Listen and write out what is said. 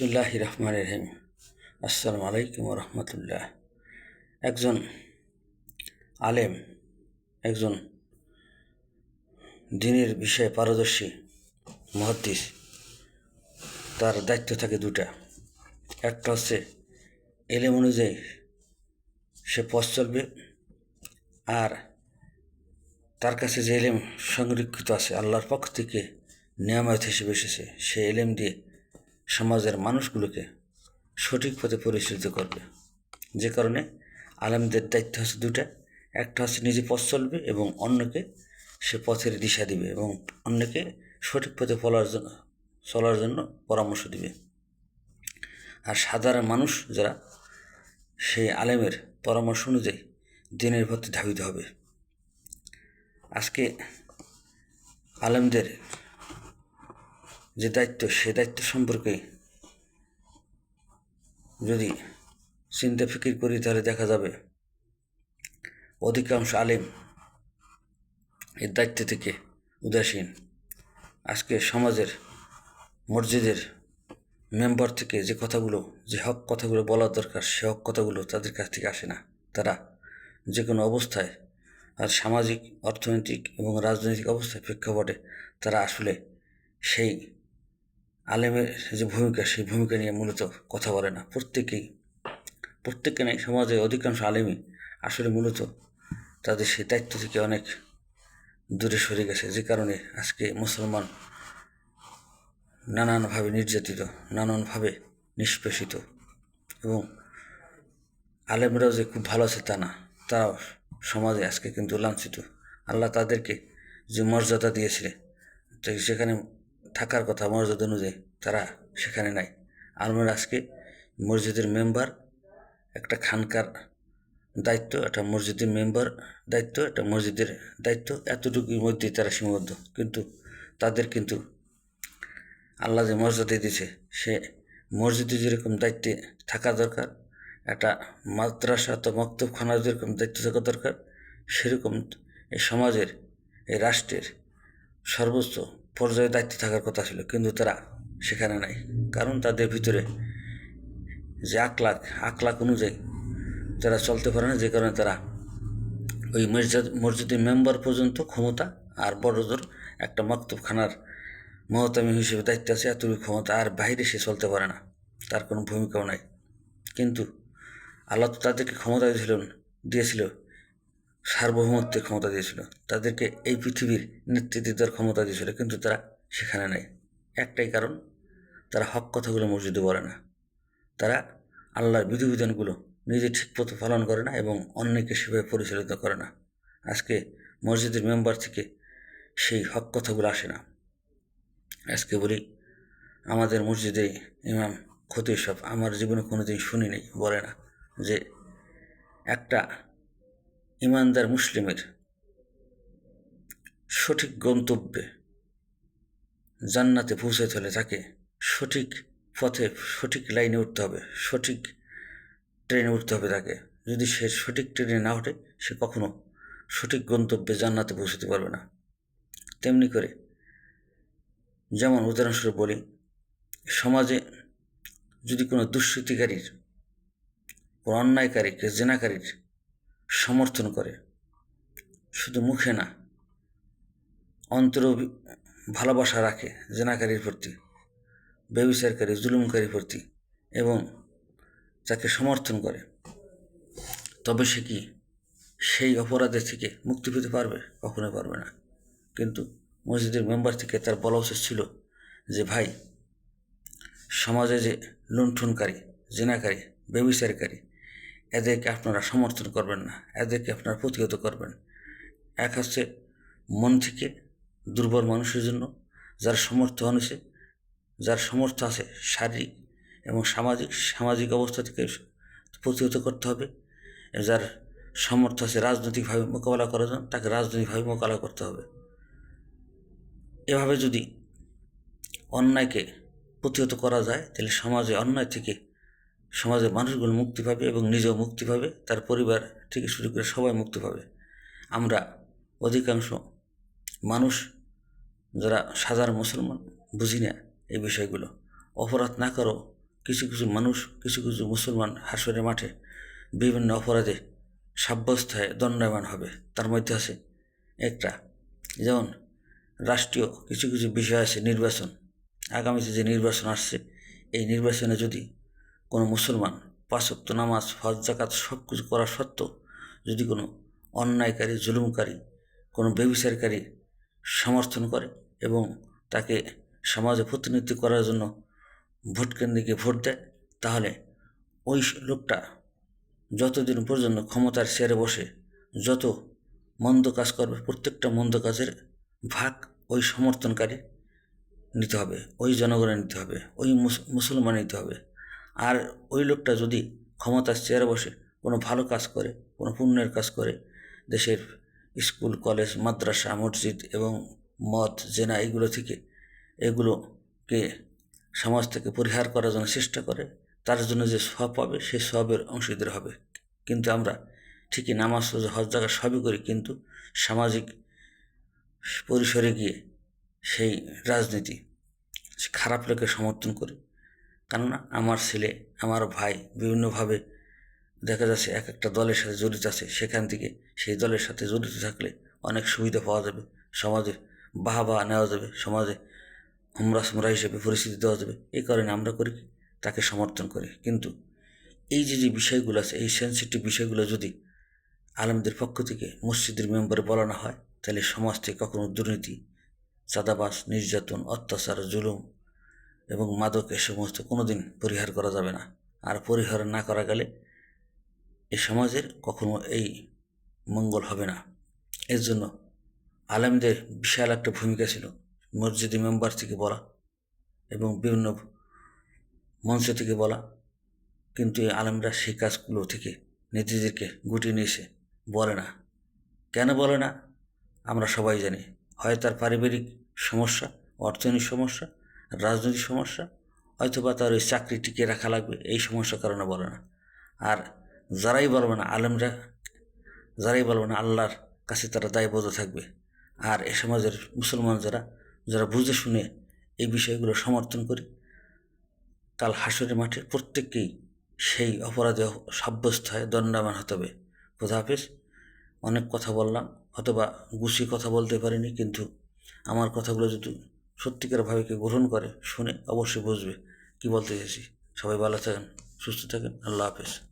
বিসমিল্লাহ রহমান রহিম। আসসালামু আলাইকুম রহমতুল্লাহ। একজন আলেম, একজন দিনের বিষয়ে পারদর্শী মহাদ্দিস, তার দায়িত্ব থাকে দুটা একটা হচ্ছে এলেম অনুযায়ী সে পথ চলবে আর তার কাছে যে এলেম সংরক্ষিত আছে, আল্লাহর পক্ষ থেকে নিয়ামত হিসেবে এসেছে, সে এলেম দিয়ে সমাজের মানুষগুলোকে সঠিক পথে পরিচালিত করবে। যে কারণে আলেমদের দায়িত্ব হচ্ছে দুটা একটা হচ্ছে নিজে পথ চলবে এবং অন্যকে সে পথের দিশা দিবে এবং অন্যকে সঠিক পথে চলার জন্য চলার জন্য পরামর্শ দিবে। আর সাধারণ মানুষ যারা, সেই আলেমের পরামর্শ অনুযায়ী দিনের পথে ধাবিত হবে। আজকে আলেমদের যে দায়িত্ব, সে দায়িত্ব সম্পর্কে যদি চিন্তা ফিকির করি, তাহলে দেখা যাবে অধিকাংশ আলেম এর দায়িত্ব থেকে উদাসীন। আজকে সমাজের মসজিদের মেম্বার থেকে যে কথাগুলো, যে হক কথাগুলো বলা দরকার, সে হক কথাগুলো তাদের কাছ থেকে আসে না। তারা যে কোনো অবস্থায়, আর সামাজিক, অর্থনৈতিক এবং রাজনৈতিক অবস্থায় প্রেক্ষাপটে তারা আসলে সেই আলেমের যে ভূমিকা, সেই ভূমিকা নিয়ে মূলত কথা বলে না। প্রত্যেকেই, প্রত্যেককে নেই সমাজে অধিকাংশ আলেমই আসলে মূলত তাদের সেই দায়িত্ব থেকে অনেক দূরে সরে গেছে। যে কারণে আজকে মুসলমান নানানভাবে নির্যাতিত, নানানভাবে নিষ্পেষিত এবং আলেমরাও যে খুব ভালো আছে তা না, তারাও সমাজে আজকে কিন্তু লাঞ্ছিত। আল্লাহ তাদেরকে যে মর্যাদা দিয়েছিলেন তো সেখানে থাকার কথা মর্যাদা অনুযায়ী তারা সেখানে নাই। আমরা আজকে মসজিদের মেম্বার, একটা খানকার দায়িত্ব, একটা মসজিদের মেম্বার দায়িত্ব, একটা মসজিদের দায়িত্ব, এতটুকুর মধ্যেই তারা সীমাবদ্ধ। কিন্তু তাদের কিন্তু আল্লাহ যে মর্যাদা দিয়েছে, সে মসজিদে যেরকম দায়িত্বে থাকা দরকার, একটা মাদ্রাসা তো মক্তবখানার যেরকম দায়িত্ব থাকা দরকার, সেরকম এই সমাজের, এই রাষ্ট্রের সর্বোচ্চ পর্যায়ে দায়িত্ব থাকার কথা ছিল, কিন্তু তারা সেখানে নাই। কারণ তাদের ভিতরে যে আকলাক আকলাক অনুযায়ী তারা চলতে পারে না, যে কারণে তারা ওই মসজিদ, মসজিদের মেম্বার পর্যন্ত ক্ষমতা আর বড়জোর একটা মক্তবখানার মহতামি হিসেবে দায়িত্ব আছে, এতটুকু ক্ষমতা আর বাইরে সে চলতে পারে না। তার কোনো ভূমিকাও নাই। কিন্তু আল্লাহ তো তাদেরকে ক্ষমতা দিয়েছিলেন দিয়েছিল সার্বভৌমত্বের ক্ষমতা দিয়েছিল। তাদেরকে এই পৃথিবীর নেতৃত্ব দেওয়ার ক্ষমতা দিয়েছিল, কিন্তু তারা সেখানে নাই। একটাই কারণ, তারা হক কথাগুলো মসজিদে বলে না। তারা আল্লাহর বিধিবিধানগুলো নিজে ঠিক মতো পালন করে না এবং অন্যকে সেভাবে পরিচালিত করে না। আজকে মসজিদের মেম্বার থেকে সেই হক কথাগুলো আসে না। আজকে বলি, আমাদের মসজিদে ইমাম ক্ষতি সব আমার জীবনে কোনো দিন শুনি নেই বলে না যে একটা ইমানদার মুসলিমের সঠিক গন্তব্যে জান্নাতে পৌঁছাতে হলে তাকে সঠিক পথে, সঠিক লাইনে উঠতে হবে, সঠিক ট্রেনে উঠতে হবে তাকে। যদি সে সঠিক ট্রেনে না ওঠে, সে কখনো সঠিক গন্তব্যে জান্নাতে পৌঁছতে পারবে না। তেমনি করে যেমন উদাহরণস্বরূপ বলি, সমাজে যদি কোনো দুষ্কৃতিকারীর, কোনো অন্যায়কারীকে, জেনাকারীর সমর্থন করে। শুধু মুখে না, অন্তর ভালোবাসা রাখে জেনাকারীর প্রতি, ব্যবিচারকারী জুলুমকারীর প্রতি এবং তাকে সমর্থন করে। তবে সে কি সেই অপরাধের থেকে মুক্তি পেতে পারবে? কখনোই পারবে না। কিন্তু মসজিদের মেম্বার থেকে তার বলা উচিত ছিল যে, ভাই, সমাজে যে লুণ্ঠনকারী, জেনাকারী, ব্যবিচারকারী এদেরকে আপনারা সমর্থন করবেন না, এদেরকে আপনারা প্রতিহত করবেন। এক হচ্ছে মন থেকে দুর্বল মানুষের জন্য যার সমর্থ হয়েছে যার সমর্থ আছে শারীরিক এবং সামাজিক সামাজিক অবস্থা থেকে প্রতিহত করতে হবে। যার সমর্থ আছে রাজনৈতিকভাবে মোকাবেলা করার জন্য, তাকে রাজনৈতিকভাবে মোকাবেলা করতে হবে। এভাবে যদি অন্যায়কে প্রতিহত করা যায়, তাহলে সমাজে অন্যায় থেকে সমাজের মানুষগুলো মুক্তি পাবে এবং নিজেও মুক্তি পাবে, তার পরিবার থেকে শুরু করে সবাই মুক্তি পাবে। আমরা অধিকাংশ মানুষ যারা সাধারণ মুসলমান, বুঝি না এই বিষয়গুলো। অপরাধ না করো, কিছু কিছু মানুষ, কিছু কিছু মুসলমান হাসরের মাঠে বিভিন্ন অপরাধে সাব্যস্ত হয়ে দণ্ডায়মান হবে। তার মধ্যে আছে একটা, যেমন রাষ্ট্রীয় কিছু কিছু বিষয় আছে নির্বাচন। আগামীতে যে নির্বাচন আসছে, এই নির্বাচনে যদি কোনো মুসলমান পাঁচক্ত নামাজ, হজ জাকাত সব কিছু করা সত্ত্বেও যদি কোনো অন্যায়কারী, জুলুমকারী, কোনো বেবিচারকারী সমর্থন করে এবং তাকে সমাজে প্রতিনিধিত্ব করার জন্য ভোট কেন্দ্রে ভোট দেয়, তাহলে ওই লোকটা যতদিন পর্যন্ত ক্ষমতার চেয়ারে বসে, যত মন্দ কাজ করবে, প্রত্যেকটা মন্দ কাজের ভাগ ওই সমর্থনকারী নিতে হবে, ওই জনগণের নিতে হবে, ওই মুস- মুসলমান নিতে হবে। আর ওই লোকটা যদি ক্ষমতার চেয়ারে বসে কোনো ভালো কাজ করে, কোনো পুণ্যের কাজ করে, দেশের স্কুল, কলেজ, মাদ্রাসা, মসজিদ এবং মদ, জেনা এগুলো থেকে এগুলোকে সমাজ থেকে পরিহার করার জন্য চেষ্টা করে, তার জন্য যে সব পাবে সেই সবের অংশীদার হবে। কিন্তু আমরা ঠিকই নামাজ হজ জায়গা সবই করি, কিন্তু সামাজিক পরিসরে গিয়ে সেই রাজনীতি, খারাপ লোকের সমর্থন করি কেননা আমার ছেলে, আমার ভাই বিভিন্নভাবে দেখা যাচ্ছে এক একটা দলের সাথে জড়িত আছে। সেখান থেকে সেই দলের সাথে জড়িত থাকলে অনেক সুবিধা পাওয়া যাবে। সমাজে বাহবা নেওয়া যাবে, সমাজে হুমরা সুমরা হিসেবে পরিস্থিতি দেওয়া যাবে। এই কারণে আমরা করি? তাকে সমর্থন করি। কিন্তু এই যে যে বিষয়গুলো আছে, এই সেন্সিটিভ বিষয়গুলো যদি আলমদের পক্ষ থেকে মসজিদের মেম্বারে বলানো হয়, তাহলে সমাজ থেকে কখনো দুর্নীতি চাঁদাবাস নির্যাতন, অত্যাচার, জুলুম এবং মাদক এ সমস্ত কোনো দিন পরিহার করা যাবে না। আর পরিহার না করা গেলে এই সমাজের কখনো এই মঙ্গল হবে না। এর জন্য আলেমদের বিশাল একটা ভূমিকা ছিল মসজিদি মেম্বার থেকে বলা এবং বিভিন্ন মঞ্চ থেকে বলা। কিন্তু এই আলেমরা সেই কাজগুলো থেকে নেত্রীদেরকে গুটিয়ে নিয়েছে। বলে না। কেন বলে না? আমরা সবাই জানি। হয় তার পারিবারিক সমস্যা, অর্থনৈতিক সমস্যা রাজনৈতিক সমস্যা অথবা তার ওই চাকরি টিকিয়ে রাখা লাগবে, এই সমস্যার কারণে বলে না। আর যারাই বলবে না, আলেমরা, যারাই বলবে না, আল্লাহর কাছে তারা দায়বদ্ধ থাকবে। আর এ সমাজের মুসলমান যারা যারা বুঝে শুনে এই বিষয়গুলো সমর্থন করি, কাল হাসরের মাঠে প্রত্যেককেই সেই অপরাধে সাব্যস্ত হয়, দণ্ডায়মান হতে হবে। হাফেজ, অনেক কথা বললাম অথবা গুছিয়ে কথা বলতে পারিনি, কিন্তু আমার কথাগুলো যদি সত্যিকারভাবে কেউ গ্রহণ করে, শুনে অবশ্যই বুঝবে। কি বলতে চাইছি? সবাই ভালো থাকেন, সুস্থ থাকেন, আল্লাহ হাফেজ।